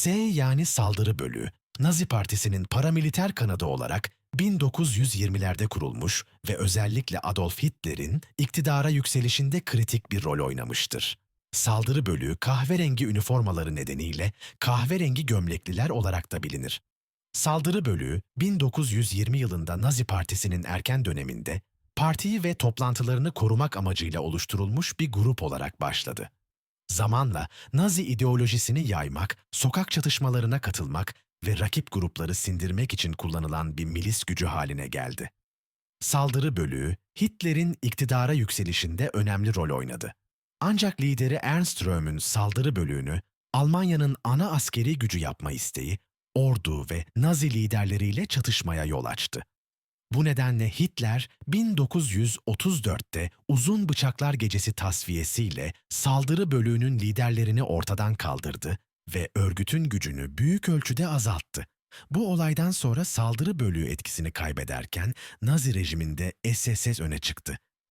S yani saldırı bölüğü, Nazi Partisi'nin paramiliter kanadı olarak 1920'lerde kurulmuş ve özellikle Adolf Hitler'in iktidara yükselişinde kritik bir rol oynamıştır. Saldırı bölüğü kahverengi üniformaları nedeniyle kahverengi gömlekliler olarak da bilinir. Saldırı bölüğü 1920 yılında Nazi Partisi'nin erken döneminde partiyi ve toplantılarını korumak amacıyla oluşturulmuş bir grup olarak başladı. Zamanla Nazi ideolojisini yaymak, sokak çatışmalarına katılmak ve rakip grupları sindirmek için kullanılan bir milis gücü haline geldi. Saldırı bölüğü Hitler'in iktidara yükselişinde önemli rol oynadı. Ancak lideri Ernst Röhm'ün saldırı bölüğünü Almanya'nın ana askeri gücü yapma isteği ordu ve Nazi liderleriyle çatışmaya yol açtı. Bu nedenle Hitler 1934'te Uzun Bıçaklar Gecesi tasfiyesiyle saldırı bölüğünün liderlerini ortadan kaldırdı ve örgütün gücünü büyük ölçüde azalttı. Bu olaydan sonra saldırı bölüğü etkisini kaybederken Nazi rejiminde SS öne çıktı